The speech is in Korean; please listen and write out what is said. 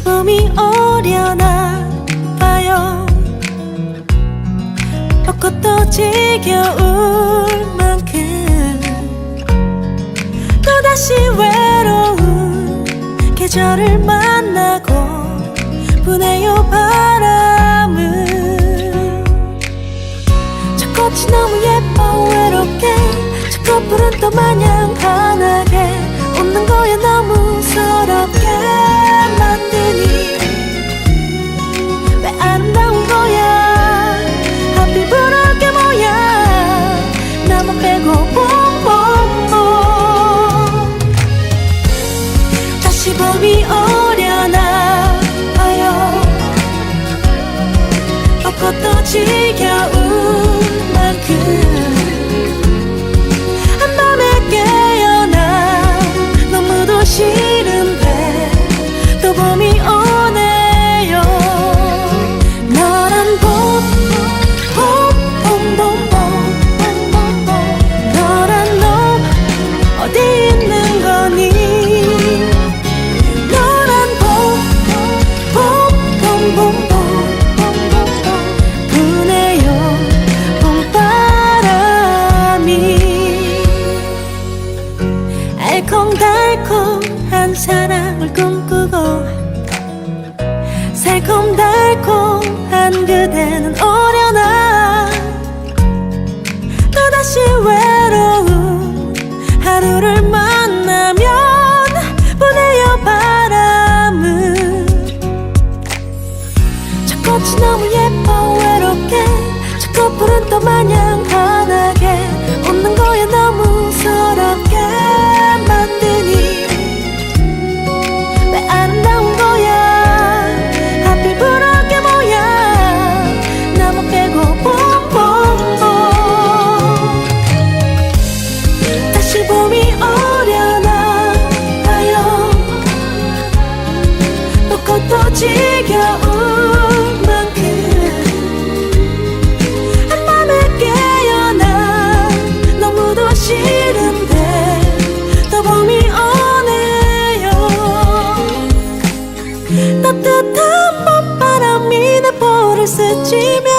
다시 봄이 오려나 봐요. 벚꽃도 지겨울 만큼 또다시 외로운 계절을 만나고 분해요 바람은 저 꽃이 너무 예뻐 외롭게. 저 커플은 또 마냥 하나 pegou por 마냥 하나게 de.